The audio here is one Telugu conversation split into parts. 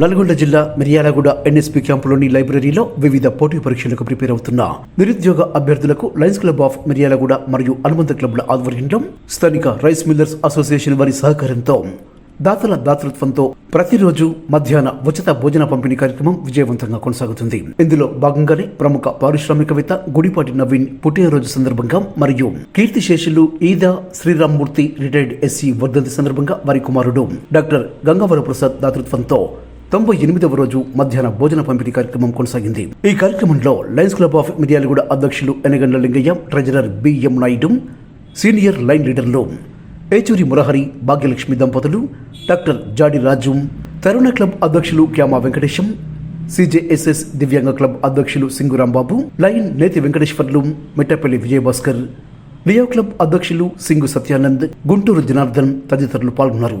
నల్గొండ జిల్లా మిర్యాలగూడ ఎన్ఎస్పి క్యాంపులోని లైబ్రరీలో వివిధ పోటీ పరీక్షలకు ప్రిపేర్ అవుతున్న నిరుద్యోగ అభ్యర్థులకు లయన్స్ క్లబ్ ఆఫ్ మిర్యాలగూడ మరియు అనుబంధ క్లబ్ల ఆధ్వర్యంలో స్థానిక రైస్ మిల్లర్స్ అసోసియేషన్ వారి సహకారంతో దాతల దాతృత్వంతో ప్రతిరోజు మధ్యాహ్న ఉచిత భోజన పంపిణీ కార్యక్రమం విజయవంతంగా కొనసాగుతుంది. ఇందులో భాగంగానే ప్రముఖ పారిశ్రామికవేత్త గుడిపాటి నవీన్ పుట్టినరోజు సందర్భంగా మరియు కీర్తిశేషులు ఈదా శ్రీరామ్మూర్తి రిటైర్డ్ ఎస్సీ వర్ధంతి సందర్భంగా వారి కుమారుడు డాక్టర్ గంగావర ప్రసాద్ దాతృత్వంతో తొంభై ఎనిమిదవ రోజు మధ్యాహ్న భోజన పంపిణీ కార్యక్రమం కొనసాగింది. ఈ కార్యక్రమంలో లయన్స్ క్లబ్ ఆఫ్ మిర్యాలగూడ అధ్యక్షులు Enagandla Lingaiah treasurer BM Naidu senior lion లీడర్లు ఏచూరి మురహరి భాగ్యలక్ష్మి దంపతులు డాక్టర్ జాడి రాజు తరుణ క్లబ్ అధ్యక్షులు క్యామా వెంకటేశం సిజేఎస్ఎస్ దివ్యాంగ క్లబ్ అధ్యక్షులు Singurambabu lion Neti Venkateshwarlu Mittapalli Vijayabhaskar neo club అధ్యక్షులు సింగు సత్యానంద్ గుంటూరు జనార్దన్ తదితరులు పాల్గొన్నారు.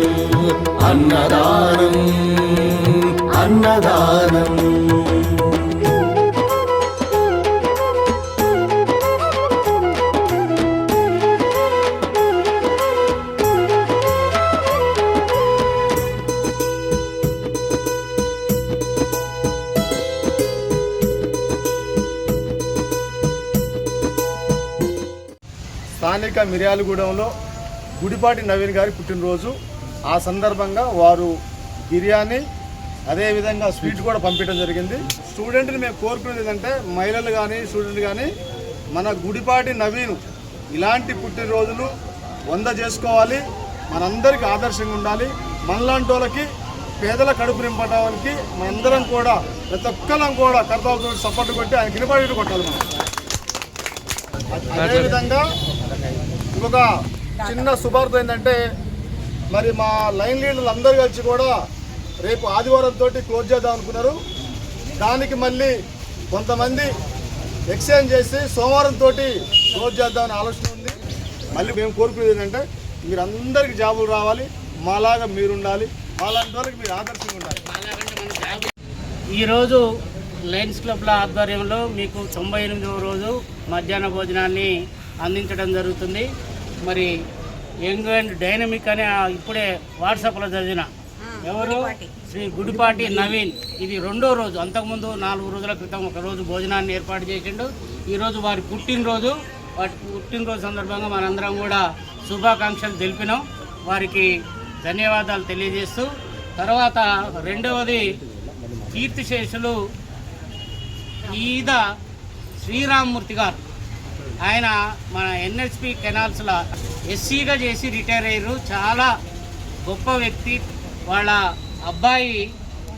అన్నదానం అన్నదానం. స్థానిక మిర్యాలగూడెంలో గుడిపాటి నవీన్ గారి పుట్టినరోజు. ఆ సందర్భంగా వారు బిర్యానీ అదేవిధంగా స్వీట్ కూడా పంపించడం జరిగింది. స్టూడెంట్ని మేము కోరుకునేది ఏంటంటే మహిళలు కానీ స్టూడెంట్ కానీ మన గుడిపాటి నవీన్ ఇలాంటి పుట్టినరోజులు వంద చేసుకోవాలి. మనందరికీ ఆదర్శంగా ఉండాలి. మనలాంటి వాళ్ళకి పేదల కడుపు నింపడానికి మనందరం కూడా ప్రతి ఒక్కరం కూడా కర్తవ్యం సపోర్ట్ కొట్టి ఆయన గిరిపాటి కొట్టాలి మనం. అదేవిధంగా ఇంకొక చిన్న శుభార్త ఏంటంటే మరి మా లైన్ లీడర్లు అందరు కలిసి కూడా రేపు ఆదివారం తోటి క్లోజ్ చేద్దాం అనుకున్నారు. దానికి మళ్ళీ కొంతమంది ఎక్స్చేంజ్ చేసి సోమవారం తోటి క్లోజ్ చేద్దామని ఆలోచన ఉంది. మళ్ళీ మేము కోరుకునేది ఏంటంటే మీరు అందరికీ జాబులు రావాలి మాలాగా మీరు ఉండాలి మాలాంటి వాళ్ళకి మీరు ఆదర్శంగా ఉండాలి. ఈరోజు లయన్స్ క్లబ్ల ఆధ్వర్యంలో మీకు తొంభై ఎనిమిదవ రోజు మధ్యాహ్న భోజనాన్ని అందించడం జరుగుతుంది. మరి యంగ్ అండ్ డైనమిక్ అనే ఇప్పుడే వాట్సాప్లో చదివిన. ఎవరు? శ్రీ గుడిపాటి నవీన్. ఇది రెండో రోజు. అంతకుముందు నాలుగు రోజుల క్రితం ఒక రోజు భోజనాన్ని ఏర్పాటు చేసిండు. ఈరోజు వారి పుట్టినరోజు. వాటి పుట్టినరోజు సందర్భంగా మనందరం కూడా శుభాకాంక్షలు తెలిపినాం. వారికి ధన్యవాదాలు తెలియజేస్తూ తర్వాత రెండవది కీర్తిశేషులు ఈద శ్రీరామ్మూర్తి గారు. ఆయన మన ఎన్ఎస్పి కెనాల్స్లో ఎస్సీగా చేసి రిటైర్ అయ్యారు. చాలా గొప్ప వ్యక్తి. వాళ్ళ అబ్బాయి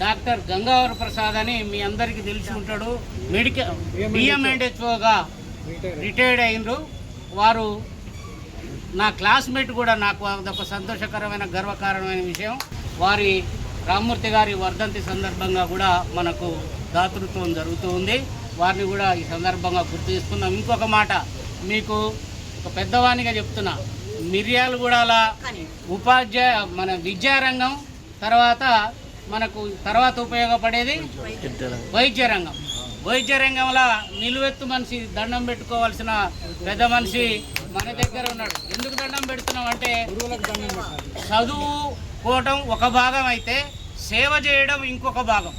డాక్టర్ గంగావర ప్రసాద్ అని మీ అందరికీ తెలిసి ఉంటాడు. మెడికల్? బిఎంఎండ్హెచ్ఓగా రిటైర్డ్ అయినరు వారు నా క్లాస్మేట్ కూడా నాకు అదొక సంతోషకరమైన గర్వకారణమైన విషయం. వారి రామ్మూర్తి గారి వర్ధంతి సందర్భంగా కూడా మనకు దాతృత్వం జరుగుతూ ఉంది. వారిని కూడా ఈ సందర్భంగా గుర్తు చేసుకున్నాం ఇంకొక మాట మీకు ఒక పెద్దవానిగా చెప్తున్నా. మిర్యాలగూడల ఉపాధ్యాయ మన విద్యారంగం తర్వాత మనకు తర్వాత ఉపయోగపడేది వైద్య రంగం. వైద్య రంగంలో నిలువెత్తు మనిషి దండం పెట్టుకోవాల్సిన పెద్ద మనిషి మన దగ్గర ఉన్నాడు. ఎందుకు దండం పెడుతున్నాం అంటే చదువుకోవటం ఒక భాగం అయితే సేవ చేయడం ఇంకొక భాగం.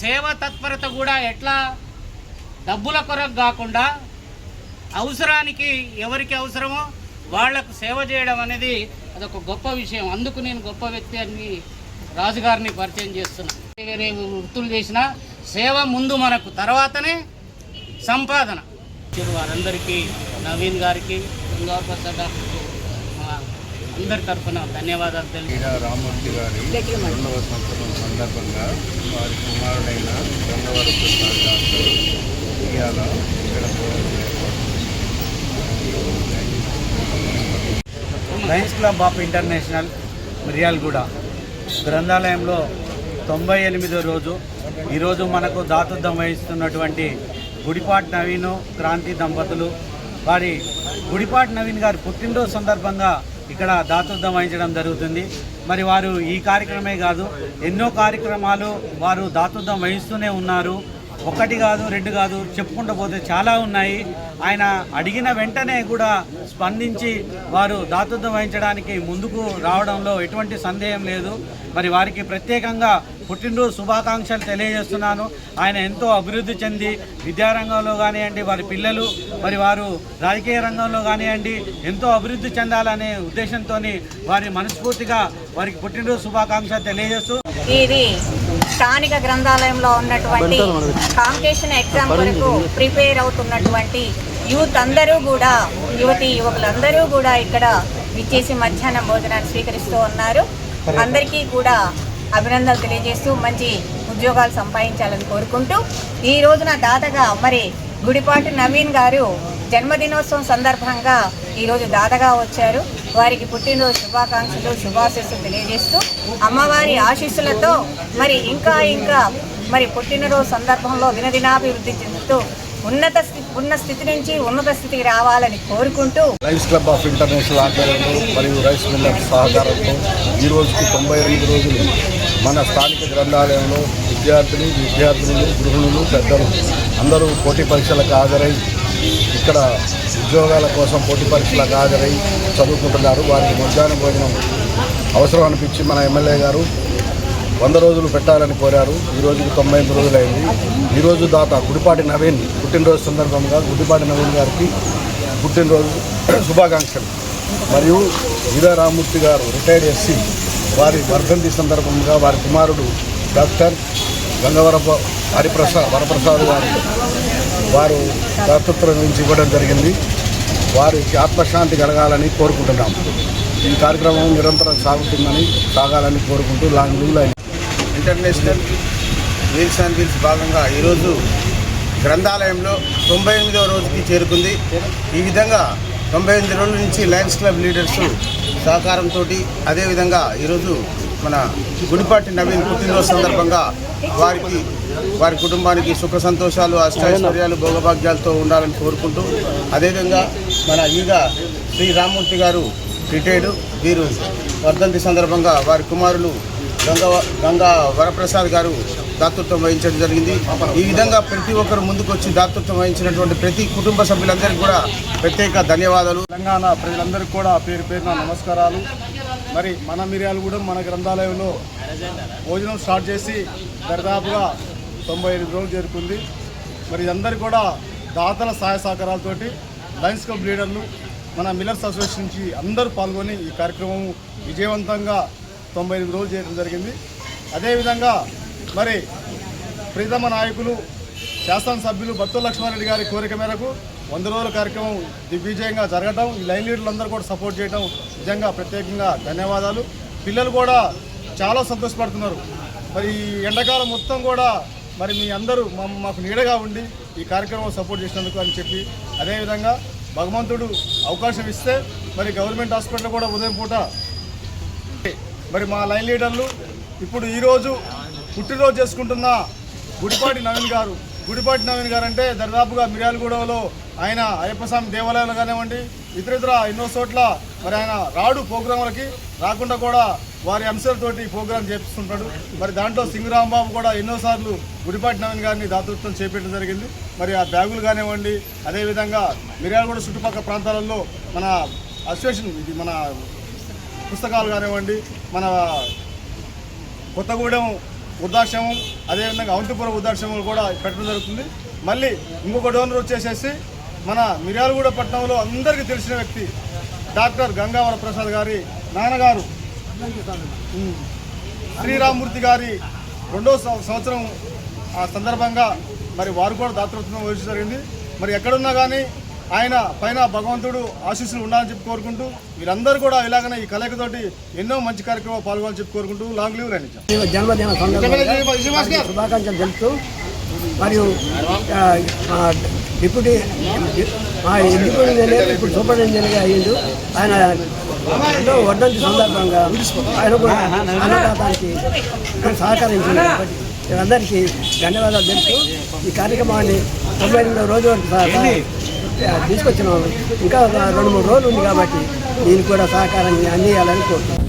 సేవ తత్పరత కూడా ఎట్లా డబ్బుల కొరకు కాకుండా అవసరానికి ఎవరికి అవసరమో వాళ్ళకు సేవ చేయడం అనేది అదొక గొప్ప విషయం. అందుకు నేను గొప్ప వ్యక్తి అని రాజుగారిని పరిచయం చేస్తున్నా వేరే వృత్తులు చేసిన సేవ ముందు మనకు తర్వాతనే సంపాదన. వారందరికీ నవీన్ గారికి అందరి తరఫున ధన్యవాదాలు తెలియదు రామూర్తి గారి రెండవ సంవత్సరం సందర్భంగా వారి కుమారుడైన గంగవర ప్రసాద్ ఇక్కడ Lions club of international Miryalaguda. గ్రంథాలయంలో తొంభై ఎనిమిదో రోజు. ఈరోజు మనకు దాతృత్వం వహిస్తున్నటువంటి గుడిపాటి నవీను క్రాంతి దంపతులు. వారి గుడిపాటి నవీన్ గారి పుట్టినరోజు సందర్భంగా ఇక్కడ దాతృత్వం వహించడం జరుగుతుంది. మరి వారు ఈ కార్యక్రమే కాదు ఎన్నో కార్యక్రమాలు వారు దాతృత్వం వహిస్తూనే ఉన్నారు. ఒకటి కాదు రెండు కాదు చెప్పుకుంటూ పోతే చాలా ఉన్నాయి. ఆయన అడిగిన వెంటనే కూడా స్పందించి వారు దాతృత్వం వహించడానికి ముందుకు రావడంలో ఎటువంటి సందేహం లేదు. మరి వారికి ప్రత్యేకంగా పుట్టినరోజు శుభాకాంక్షలు తెలియజేస్తున్నాను. ఆయన ఎంతో అభివృద్ధి చెంది విద్యారంగంలో కానివ్వండి వారి పిల్లలు మరి వారు రాజకీయ రంగంలో కానివ్వండి ఎంతో అభివృద్ధి చెందాలనే ఉద్దేశంతో వారి మనస్ఫూర్తిగా వారికి పుట్టినరోజు శుభాకాంక్షలు తెలియజేస్తూ ఇది స్థానిక గ్రంథాలయంలో ఉన్నటువంటి కాంపిటీషన్ ఎగ్జామ్ కొరకు ప్రిపేర్ అవుతున్నటువంటి యూత్ అందరూ కూడా యువతి యువకులందరూ కూడా ఇక్కడ విచ్చేసి మధ్యాహ్నం భోజనాన్ని స్వీకరిస్తూ ఉన్నారు. అందరికీ కూడా అభినందనలు తెలియజేస్తూ మంచి ఉద్యోగాలు సంపాదించాలని కోరుకుంటూ ఈ రోజున దాతగా మరి గుడిపాటి నవీన్ గారు జన్మదినోత్సవం సందర్భంగా ఈరోజు దాదాగా వచ్చారు. వారికి పుట్టినరోజు శుభాకాంక్షలు శుభాశీస్సులు తెలియజేస్తూ అమ్మవారి ఆశీస్సులతో మరి ఇంకా ఇంకా మరి పుట్టినరోజు సందర్భంలో దినదినాభివృద్ధి చెందుతూ ఉన్నత స్థితి ఉన్న స్థితి నుంచి ఉన్నత స్థితికి రావాలని కోరుకుంటూ రైస్ క్లబ్ ఆఫ్ ఇంటర్నేషనల్ ఆధ్వర్యంలో మరియు రైస్ మిల్లర్ సహకారంతో ఈ రోజుకి తొంభై రోజులు మన స్థానిక గ్రంథాలయంలో విద్యార్థులు విద్యార్థినులు గృహిణులు పెద్దలు అందరూ పోటీ పరీక్షలకు హాజరై ఇక్కడ ఉద్యోగాల కోసం పోటీ పరీక్షలకు హాజరై చదువుకుంటున్నారు. వారికి మధ్యాహ్నం భోజనం అవసరం అనిపించి మన ఎమ్మెల్యే గారు వంద రోజులు పెట్టాలని కోరారు. ఈ రోజుకి తొంభై ఎనిమిది రోజులైంది. ఈరోజు దాత గుడిపాటి నవీన్ పుట్టినరోజు సందర్భంగా గుడిపాటి నవీన్ గారికి పుట్టినరోజు శుభాకాంక్షలు. మరియు వీరారామూర్తి గారు రిటైర్డ్ ఎస్సీ వారి వర్ధంతి సందర్భంగా వారి కుమారుడు డాక్టర్ గంగవరప హరిప్రసాద్ వరప్రసాద్ గారు వారు దాతృత్వం నుంచి ఇవ్వడం జరిగింది. వారికి ఆత్మశాంతి కలగాలని కోరుకుంటున్నాం. ఈ కార్యక్రమం నిరంతరం సాగుతుందని సాగాలని కోరుకుంటూ long live lion international wheels and wheels భాగంగా ఈరోజు గ్రంథాలయంలో తొంభై ఎనిమిదవ రోజుకి చేరుకుంది. ఈ విధంగా తొంభై ఎనిమిది రోజుల నుంచి లయన్స్ క్లబ్ లీడర్స్ సహకారంతో అదేవిధంగా ఈరోజు మన గుడిపాటి నవీన్ పుట్టినరోజు సందర్భంగా వారికి వారి కుటుంబానికి సుఖ సంతోషాలు అష్టైశ్వర్యాలు భోగభాగ్యాలతో ఉండాలని కోరుకుంటూ అదేవిధంగా మన ఈగ శ్రీ రామ్మూర్తి గారు రిటైర్డ్ వీరు వర్ధంతి సందర్భంగా వారి కుమారులు గంగా గంగా వరప్రసాద్ గారు దాతృత్వం వహించడం జరిగింది. ఈ విధంగా ప్రతి ఒక్కరు ముందుకొచ్చి దాతృత్వం వహించినటువంటి ప్రతి కుటుంబ సభ్యులందరికీ కూడా ప్రత్యేక ధన్యవాదాలు. తెలంగాణ ప్రజలందరికీ కూడా పేరు పేరున నమస్కారాలు. మరి మన మిర్యాలు కూడా మన గ్రంథాలయంలో భోజనం స్టార్ట్ చేసి దరిదాపుగా తొంభై ఎనిమిది రోజులు చేరుకుంది. మరి అందరు కూడా దాతల సహాయ సహకారాలతోటి లయన్స్ క్లబ్ లీడర్లు మన మిల్లర్స్ అసోసియేషన్ నుంచి అందరూ పాల్గొని ఈ కార్యక్రమం విజయవంతంగా తొంభై ఎనిమిది రోజులు చేయడం జరిగింది. అదేవిధంగా మరి ప్రీతమ నాయకులు శాసనసభ్యులు బత్తుల లక్ష్మారెడ్డి గారి కోరిక మేరకు వంద రోజుల కార్యక్రమం దిగ్విజయంగా జరగటం ఈ లైన్ లీడర్లందరూ కూడా సపోర్ట్ చేయడం నిజంగా ప్రత్యేకంగా ధన్యవాదాలు. పిల్లలు కూడా చాలా సంతోషపడుతున్నారు. మరి ఈ ఎండాకాలం మొత్తం కూడా మరి మీ అందరూ మా- మాకు నీడగా ఉండి ఈ కార్యక్రమం సపోర్ట్ చేసినందుకు అని చెప్పి అదేవిధంగా భగవంతుడు అవకాశం ఇస్తే మరి గవర్నమెంట్ హాస్పిటల్ కూడా ఉదయం పూట. మరి మా లైన్ లీడర్లు ఇప్పుడు ఈరోజు పుట్టినరోజు చేసుకుంటున్న గుడిపాటి నవీన్ గారు గుడిపాటి నవీన్ గారు అంటే దరిదాపుగా మిర్యాలగూడలో ఆయన అయ్యప్ప స్వామి దేవాలయాలు కానివ్వండి ఇతర ఇతర ఎన్నో చోట్ల మరి ఆయన రాడు ప్రోగ్రాంలకి రాకుండా కూడా వారి అంశాలతోటి ప్రోగ్రాం చేపిస్తుంటాడు. మరి దాంట్లో సింగరాంబాబు కూడా ఎన్నోసార్లు గుడిపాటి నవీన్ గారిని దాతృత్వం చేపట్టడం జరిగింది. మరి ఆ బ్యాగులు కానివ్వండి అదేవిధంగా మిర్యాలగూడ చుట్టుపక్కల ప్రాంతాలలో మన అసోసియేషన్ ఇది మన పుస్తకాలు కానివ్వండి మన కొత్తగూడెం వృద్ధాశ్రమం అదేవిధంగా అవంతిపురం వృద్ధాశ్రమం కూడా పెట్టడం జరుగుతుంది. మళ్ళీ ఇంకొక డోనర్ వచ్చేసేసి మన మిర్యాలగూడ పట్టణంలో అందరికీ తెలిసిన వ్యక్తి డాక్టర్ గంగావర ప్రసాద్ గారి నాన్నగారు. ఉమ్, శ్రీరామూర్తి గారి రెండో సంవత్సరం ఆ సందర్భంగా మరి వారు కూడా దాతృత్వం వహించడం జరిగింది. మరి ఎక్కడున్నా కానీ ఆయన పైన భగవంతుడు ఆశీస్సులు ఉండాలని చెప్పి కోరుకుంటూ వీరందరూ కూడా ఇలాగనే ఈ కలయికతోటి ఎన్నో మంచి కార్యక్రమాలు పాల్గొనాలని చెప్పి కోరుకుంటూ లాంగ్ లీవ్ జన్మదిన శుభాకాంక్షలు తెలుపుతూ మరియు డిప్యూటీ మా డిప్యూటీ ఇంజనీర్ ఇప్పుడు సూపర్ ఇంజనీర్గా అయ్యిండు. ఆయన ఎన్నో వడ్డంతి సందర్భంగా ఆయన కూడా అన్నదాతానికి సహకరించింది కాబట్టి వీరందరికీ ధన్యవాదాలు తెలుసు ఈ కార్యక్రమాన్ని తొంభై ఎనిమిదో రోజు వరకు సహ- తీసుకొచ్చినాము ఇంకా రెండు మూడు రోజులు ఉంది కాబట్టి దీనికి కూడా సహకారాన్ని అందియాలని కోరుతున్నాను